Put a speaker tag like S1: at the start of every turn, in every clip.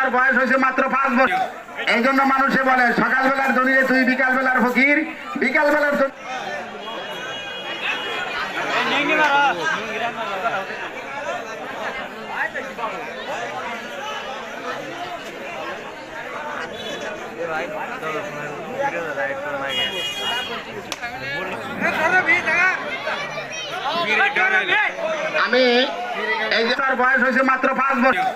S1: তার বয়স হয়েছে মাত্র পাঁচ বছর। এই জন্য মানুষে বলে, সকালবেলার ধনীরে তুই বিকাল বেলার ফকির বিকাল বেলার আমি এই যে তার বয়স হয়েছে মাত্র পাঁচ বছর।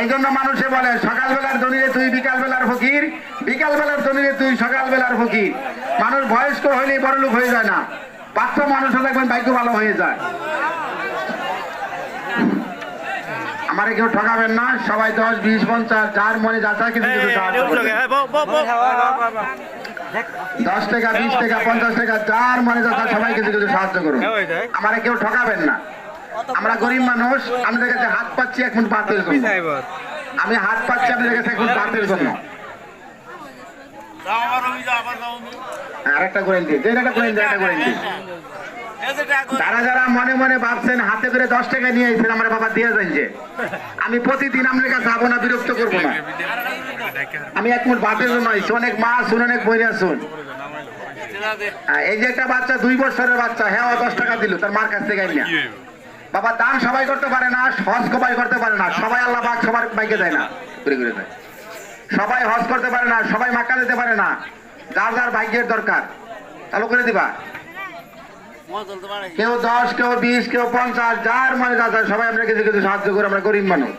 S1: এই জন্য মানুষে বলে সকালবেলার ধনীরে তুই বিকাল বেলার ফকির। বিকাল বেলার ধনীরে তুই সকাল বেলার ফকির। মানুষ বয়স্ক লোক হয়ে যায় না। বাচ্চা মানুষও দেখবেন ভাগ্য ভালো হয়ে যায়। আমারে কেউ ঠকাবেন না সবাই দশ বিশ পঞ্চাশ যার মনে যা চায় কিছু। দশ টাকা বিশ টাকা পঞ্চাশ টাকা যার মনে যা চায় সবাই কিছু কিছু সাহায্য করুন। আমারে কেউ ঠকাবেন না। আমরা গরিব মানুষ আমাদের কাছে হাত পাচ্ছি এখন বাতের জন্য আমি হাত পাচ্ছি আপনাদের কাছে এখন বাতের জন্য আরেকটা যেটা একটা দিই যারা যারা মনে মনে ভাবছেন হাতে করে দশ টাকা নিয়ে আমার বাবা দিয়ে যান যে। আমি প্রতিদিন আপনার কাছে যাব না বিরক্ত করব না। আমি এক মিনিট বাতের জন্য আইছি। অনেক মা শুন অনেক বইরা শুন। হ্যাঁ, এই যে একটা বাচ্চা দুই বছরের বাচ্চা হ্যাঁ দশ টাকা দিল তার মার কাছ থেকে আইনা। বাবা দান সবাই করতে পারে না হজ সবাই করতে পারে না। সবাই আল্লাহ পাক সবার বাইকে দেয় না। ঘুরে ঘুরে দেয়। সবাই হজ করতে পারে না সবাই মাক্কা দিতে পারে না। যার যার ভাগ্যের দরকার চালু করে দিবা। কেউ দশ কেউ বিশ কেউ পঞ্চাশ যার মনে যা সবাই আমরা কিছু কিছু সাহায্য করে আমরা গরিব মানুষ।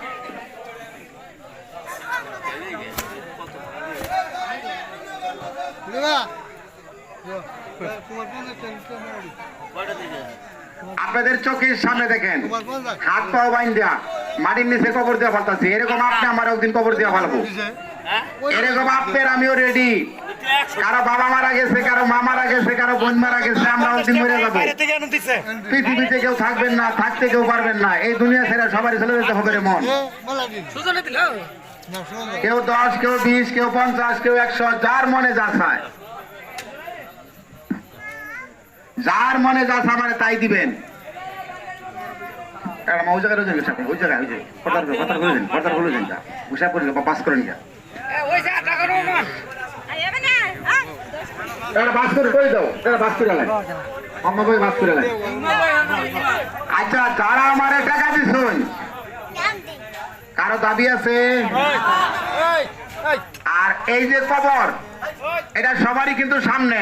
S1: আপনাদের চোখের সামনে দেখেন। হাত পাও বাইন দেয়া মাটির নিচে কবর দেওয়া ফালতাছি। এরকম আপনি আমার একদিন কবর দেওয়া ফালবো। এরকম আপনার আমিও রেডি কারও বাবা মারা গেছে কারও মা মারা গেছে কারও বোন মারা গেছে আমরা একদিন মরে যাব। পৃথিবীতে কেউ থাকবেন না থাকতে কেউ পারবেন না। এই দুনিয়া ছেড়ে সবারই চলে যেতে হবে রে মন। কেউ দশ কেউ বিশ কেউ পঞ্চাশ কেউ একশো যার মনে যা চায়। যার মনে যা চায় মানে তাই দিবেন। ওই জায়গায় রয়েছেন ওই জায়গায়, ওই যা। করে পাস যা। আচ্ছা যারা আমারে টাকা দিছুন কারও দাবি আছে? আর এই যে কবর এটা সবারই কিন্তু সামনে।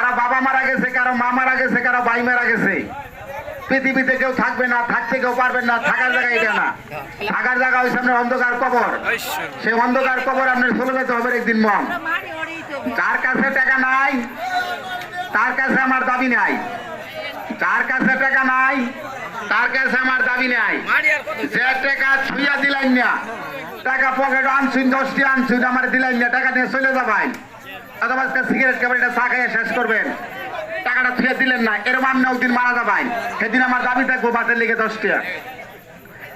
S1: কারও বাবা মারা গেছে, কারও মা মারা গেছে, কারও ভাই মারা গেছে। পৃথিবীতে কেউ থাকবে না, থাকতে কেউ পারবেন না, থাকার জায়গা এটা না। থাকার জায়গা ওই সামনে অন্ধকার কবর। সেই অন্ধকার কবর আপনার চলে যেতে হবে একদিন মন। যার কাছে টাকা নাই, তার কাছে আমার দাবি নাই। যার কাছে টাকা নাই, তার কাছে আমার দাবি নাই। যে টাকা ছুঁয়া দিলেন না, টাকা পকেট আনছুন দশটি আনছুন আমার দিলেন না, টাকা দিয়ে চলে যাবেন আজকে সিগারেট খাবেন এটা চা শেষ করবেন। টাকাটা ছুঁয়ে দিলেন না এরকম আপনি মারা যাবেন। সেদিন আমার দাবি থাকব বাতের লিগে দশ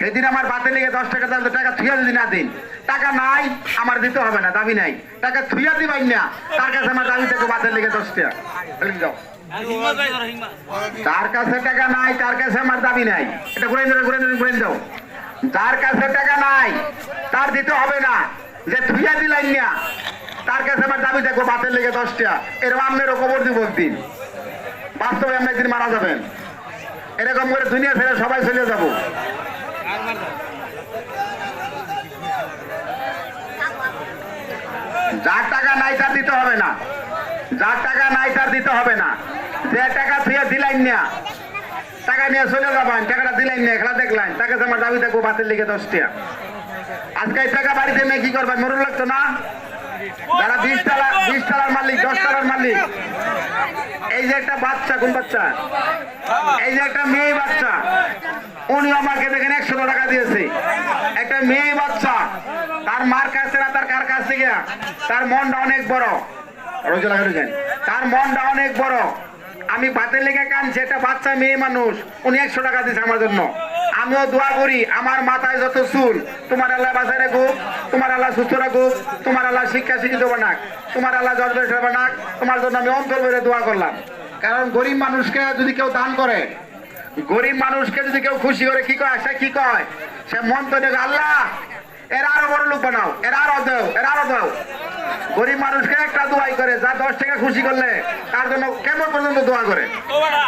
S1: সেদিন আমার বাতের লিগে দশ টাকা তাহলে টাকা ছুঁয়া যদি না দিন, টাকা নাই, আমার দিতে হবে না, দাবি নাই। টাকা ছুঁয়া দিবেন না, তার কাছে আমার দাবি থাকব বাতের লিগে দশ টাকা। যার কাছে টাকা নাই, তার কাছে আমার দাবি নাই। এটা ঘুরে দেবে ঘুরে দেবে ঘুরে দাও। যার কাছে টাকা নাই, তার দিতে হবে না। যে থুইয়া দিলেন না তার কাছে আমার দাবি দেখো বাতের লেগে দশটা। এরকম আপনারও খবর দিব একদিন। বাস্তবে আপনি একদিন মারা যাবেন। এরকম করে দুনিয়া ছেড়ে সবাই চলে যাব। যার টাকা নাই তার দিতে হবে না। যার টাকা নাই তার দিতে হবে না। যে টাকা থুয়ে দিলেন না, টাকা নিয়ে চলে যাবেন, টাকাটা দিলেন না, খেলা দেখলেন। তাকে আমার দাবি দেখব বাতিল লিখে দশটা। আজকে টাকা বাড়িতে নিয়ে কি করবেন? মরুন লাগতো না? যারা বিশ টাকা বিশ টালার মালিক, দশ টালার মালিক, এই যে একটা বাচ্চা, কোন বাচ্চা? এই যে একটা মেয়ে বাচ্চা, উনি আমাকে দেখেন একশো টাকা দিয়েছে। একটা মেয়ে বাচ্চা, তার মার কাছে না, তার কার কাছে গিয়া? তার মনটা অনেক বড়। রোজা তার মনটা অনেক বড়। আমি ভাতের লেগে কানছি একটা বাচ্চা, মেয়ে মানুষ, উনি একশো টাকা দিয়েছে আমার জন্য। আমিও দোয়া করি, আমার মাথায় যত চুল, তোমার আল্লাহ বাসায় রাখুক, তোমার আল্লাহ সুস্থ রাখুক, তোমার আল্লাহ শিক্ষা শিক্ষিত বানাক, তোমার আল্লাহ জজবেশ বানাক, তোমার জন্য আমি অন্তর ভরে দোয়া করলাম। কারণ গরিব মানুষকে যদি কেউ দান করে, গরিব মানুষকে যদি কেউ খুশি করে, কি কয়? সে কি কয়? সে মন তো দেখে, আল্লাহ, এর আরও বড় লোক বানাও, এর আরও দাও, এর আরও দাও। গরিব মানুষকে একটা দোয়াই করে, যা দশ টাকা খুশি করলে, তার জন্য কেমন পর্যন্ত দোয়া করে
S2: ও বাড়া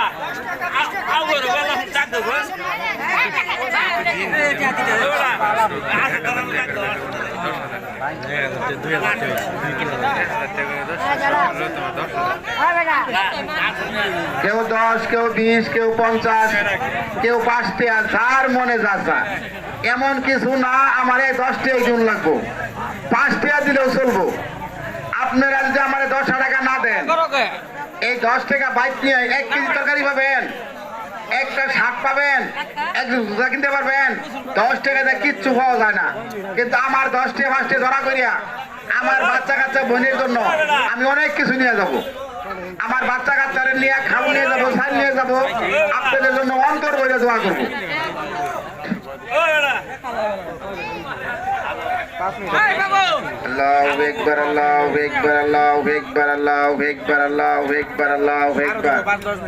S2: আউ করো বেলা চাক দেবো ও বাড়া আসে তরম চাক দেবো
S1: কেউ দশ, কেউ বিশ, কেউ পঞ্চাশ, কেউ পাঁচটা যার মনে যা যা। এমন কিছু না, আমার এই দশটি একজন লাগবো। পাঁচটা দিলেও চলবো। আপনারা যদি আমার দশ টাকা না দেন, এই দশ টাকা বাইক নিয়ে এক কেজি তরকারি পাবেন, একটা শাক পাবেন একজন জুতা কিনতে পারবেন। দশ টাকাতে কিচ্ছু পাওয়া যায় না। কিন্তু আমার দশ টাকা পাঁচ ধরা করিয়া আমার বাচ্চা কাচ্চা বোনের জন্য আমি অনেক কিছু নিয়ে যাব। আমার বাচ্চা কাচ্চারে নিয়ে খাব নিয়ে যাব সার নিয়ে যাব, আপনাদের জন্য অন্তর বইলে দোয়া করব।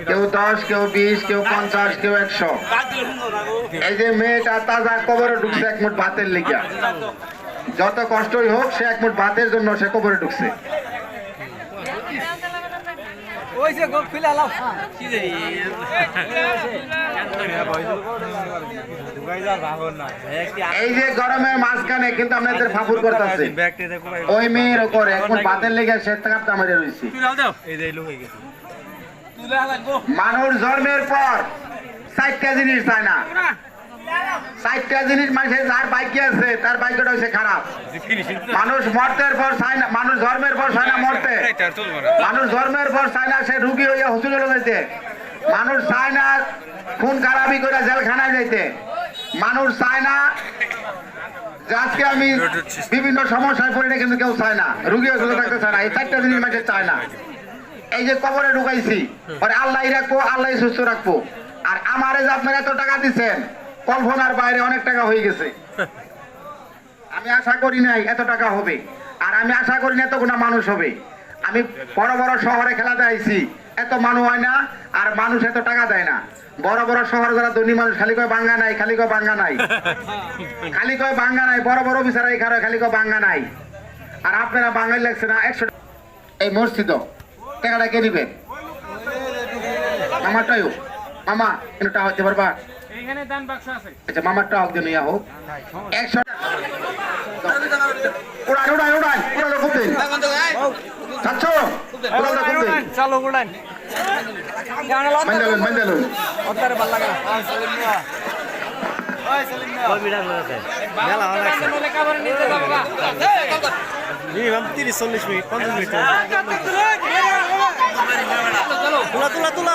S1: কেউ এই যে মেয়েটা তাজা কবরে ঢুকছে এক মুঠ ভাতের লিগা যত কষ্টই হোক সে এক মুঠ ভাতের জন্য সে কবরে ঢুকছে। এই যে গরমের মাঝখানে কিন্তু আপনাদের ফাফুর করতেছে। ওই মেয়ের ওপরে এক মুঠ ভাতের লিগা সে কাপটা মেরে রয়েছে। মানুষ জন্মের পর চারটা জিনিস চায় না। চারটা জিনিস মানুষ আমি বিভিন্ন সমস্যায় পড়ে কিন্তু কেউ চায় না, রুগী হসপিটালে থাকতে চায় না, এই চারটা জিনিস মানুষের চায় না। এই যে কবরে ঢুকাইছি, পরে আল্লাহ রাখব, আল্লাহ সুস্থ রাখব। আর আমারে এত টাকা দিচ্ছেন কল্পনার বাইরে অনেক টাকা হয়ে গেছে। আমি আশা করি নাই এত টাকা হবে। আর আমি আশা করি না এতগুলো মানুষ হবে। আমি বড় বড় শহরে খেলাতে আইছি, এত মানুষ হয় না, আর মানুষ এত টাকা দেয় না। বড় বড় শহরে যারা ধনী মানুষ খালি কয় বাঙ্গা নাই, খালি কয় বাঙ্গা নাই। খালি কয় বাঙ্গা নাই, বড় বড় অফিসার এখানে খালি কয় বাঙ্গা নাই। আর আপনারা বাঙালি লাগছে না, একশো এই মসজিদ টাকাটা কে দিবেন মামারটাও মামা, একটু টাকা হতে পারবা?
S3: এখানে দান বাক্স আছে
S1: আচ্ছা মামারটা হোক দিন ইয়া হোক একশো উড়ান উড়ান উড়ান উড়ানো খুব দিন চাচ্ছো উড়ানো খুব দিন
S3: চালু অত্যারে ভালো লাগে কাবারে নিতে যাব
S4: মিনিমাম মিনিট মিনিট তুলা তুলা তুলা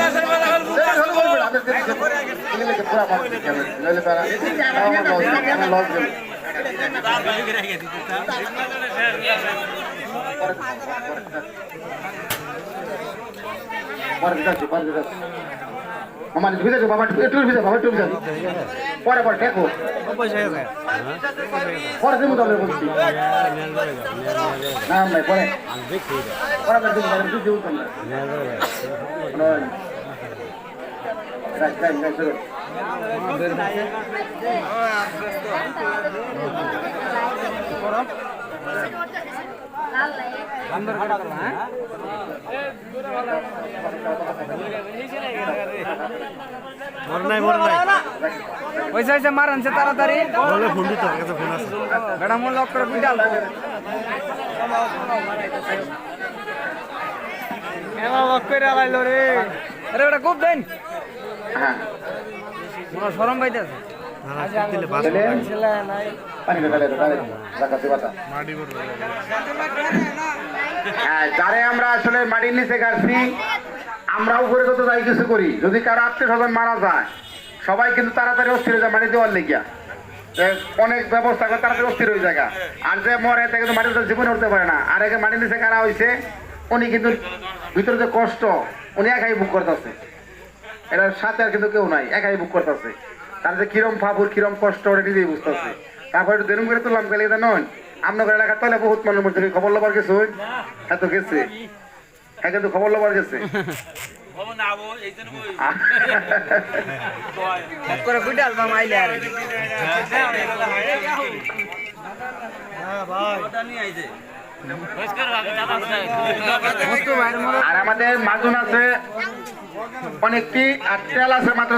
S1: আমি অন মারো
S3: এই ওস্তাদ সিগন্যাল বার করবেন না আর একবারে
S1: আমার ভিজে বাবা একটু ভিজে বাবা একটু ভিজে পরে পরে ঠেকো পরে দেবো তবে বলছি না ভাই পরে পরে করে দেবো তবে দুধ দেবো তোমরা রাখ রাখ রাখ শুরু
S3: বন্ধর করে করলাম হ্যাঁ
S4: মর নাই মর নাই
S3: ওইসে ওইসে মারানছে তাড়াতাড়ি
S4: বলে ফোন দিতে হবে কাছে
S3: মন রে খুব দেন সরম পাইতেছে
S1: হ্যাঁ যারে আমরা আসলে মাটির নিচে গাড়ছি আমরা উপরে কত যাই কিছু করি। যদি কারও আত্মীয় স্বজন মারা যায় সবাই কিন্তু তাড়াতাড়ি অস্থির হয়ে যায় মাটি দেওয়ার লেগিয়া। অনেক ব্যবস্থা করে তারা অস্থির হয়ে জায়গা আর যে মরে তা কিন্তু মাটিতে জীবন উঠতে পারে না। আর একে মাটির নিচে কারা হয়েছে উনি কিন্তু ভিতরে যে কষ্ট উনি একাই বুক করতেছে। এটার সাথে আর কিন্তু কেউ নাই একাই বুক করতেছে। তার যে কিরম ফাপুর কিরম কষ্ট ওটা নিজেই বুঝতেছে। তারপর একটু দেরুম করে তুললাম গেলে এটা নয় আপনার এলাকার তলে বহুত মানুষ মধ্যে খবর লবার গেছে হ্যাঁ তো গেছে। হ্যাঁ কিন্তু খবর লবার গেছে।
S4: হ্যাঁ ভাই।
S1: আর আমাদের মাজন আছে অনেকটি আর তেল আছে মাত্র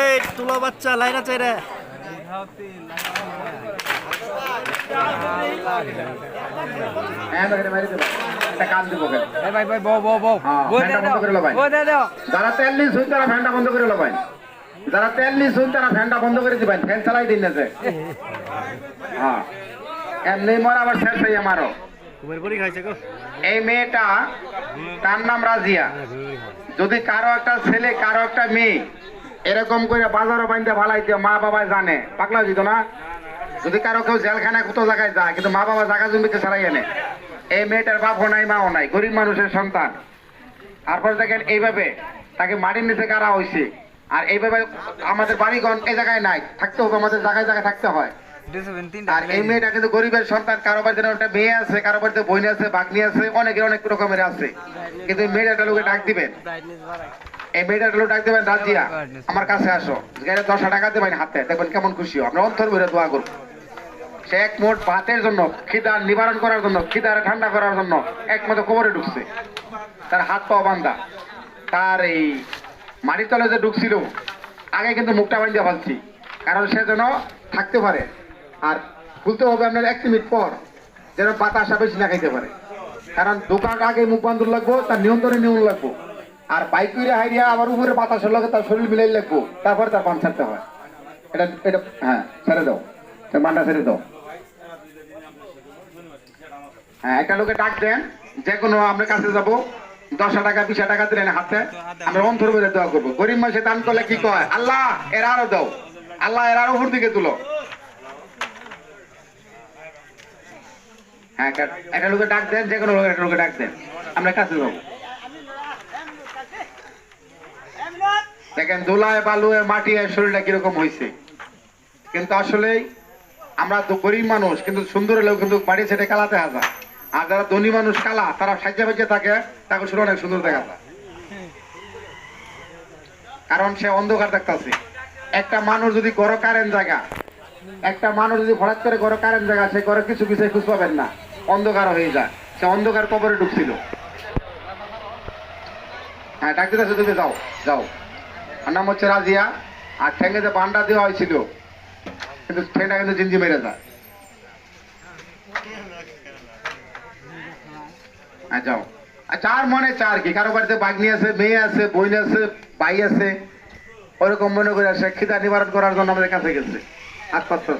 S4: এই, তুলো বাচ্চা লাইনা চাই রে
S1: যারা তেল তারা ফ্যানটা বন্ধ করে লবাই যারা তেল নিয়ে তারা ফ্যানটা বন্ধ করে দিবেন ফ্যান চালাই দিন হ্যাঁ। এমনি মর আবার শেষ হয়ে এই মেয়েটা তার নাম রাজিয়া। যদি কারও একটা ছেলে কারও একটা মেয়ে এরকম করে বাজারও বান্ধে ভালাইতে মা বাবা জানে। পাগলা দিত না? যদি কারও কেউ জেলখানায় কোথাও জায়গায় যায় কিন্তু মা বাবা জায়গা জমিতে ছাড়াই এনে এই মেয়েটার বাপও নাই মাও নাই গরিব মানুষের সন্তান। তারপর দেখেন এইভাবে তাকে মাটির নিচে কারা হয়েছে আর এইভাবে আমাদের বাড়িগণ এই জায়গায় নাই থাকতে হবে আমাদের জায়গায় জায়গায় থাকতে হয়। আর এই মেয়েটা কিন্তু গরিবের সন্তান কারও বাড়িতে একটা মেয়ে আছে কারও বাড়িতে বোন আছে বাগনি আছে অনেকের অনেক রকমের আছে। কিন্তু মেয়েটা লোকে ডাক দিবেন। এই মেয়েটা লোক ডাক দিবেন রাজিয়া আমার কাছে আসো। গেলে দশ টাকা দেবেন হাতে দেখবেন কেমন খুশি আমরা অন্তর ভরে দোয়া করব। এক মোট ভাতের জন্য খিদার নিবারণ করার জন্য খিদার ঠান্ডা করার জন্য একমাত্র কবরে ঢুকছে। তার হাত পা বান্ধা তার এই মাটির তলে যে ঢুকছিল, আগে কিন্তু মুখটা বান্ধা ফেলছি, কারণ সে যেন থাকতে পারে। আর খুলতে হবে আপনার এক মিনিট পর যেন বাতাসা বেশি না খাইতে পারে। কারণ দোকান আগে মুখ বান্ধব লাগবো, তার নিয়ন্ত্রণে নিয়ম লাগবো। আর বাইক করে হাইরিয়া আবার উপরে বাতাসের লগে তার শরীর মিলাই লাগবো, তারপরে তার পান ছাড়তে হয়। এটা এটা হ্যাঁ ছেড়ে দাও। মানটা ছেড়ে দাও। একটা লোকে ডাক দেন, যে কোনো আপনার কাছে যাব দশ টাকা বিশ টাকা দিলেন হাতে, আমরা অন্তর বেড়ে দোয়া করব। গরিব মাসে দান করলে কি কয়? আল্লাহ, এর আরও দাও। আল্লাহ, এর আরও উপর দিকে তুলো। হ্যাঁ একটা- লোকে ডাক দেন, যে কোনো একটা লোকে ডাক দেন। আমরা কাছে যাব। দেখেন দোলায় বালুয়ে শরীরটা কীরকম হয়েছে কিন্তু আসলে আমরা তো গরিব মানুষ, কিন্তু সুন্দর হলেও কিন্তু বাড়ি ছেড়ে কালাতে হাজা আর যারা ধনী মানুষ, কালা, তারা সাজ্জা বাজ্যা থাকে, তাকে শুনে অনেক সুন্দর দেখা যায়। কারণ সে অন্ধকার দেখতেছে। একটা মানুষ যদি গড় কারেন্ট জায়গা, একটা মানুষ যদি হঠাৎ করে গড় কারেন্ট জায়গা, সে ঘরে কিছু কিছু খুঁজ পাবেন না। অন্ধকার হয়ে যায়। সে অন্ধকার কবরে ঢুকছিল। হ্যাঁ ডাক দিতে তুমি যাও যাও। আর নাম হচ্ছে রাজিয়া, আর ঠেঙ্গে যে বান্ডা দেওয়া হয়েছিল। কিন্তু ঠেঙ্গা কিন্তু জিঞ্জি মেরে যায় হ্যাঁ যাও। চার মনে চার কি? কারও বাড়িতে বাগনি আছে, মেয়ে আছে, বোন আছে, ভাই আছে, ওরকম মনে করে সে খিদা নিবারণ করার জন্য আমাদের কাছে গেছে। হাত পাচ্ছে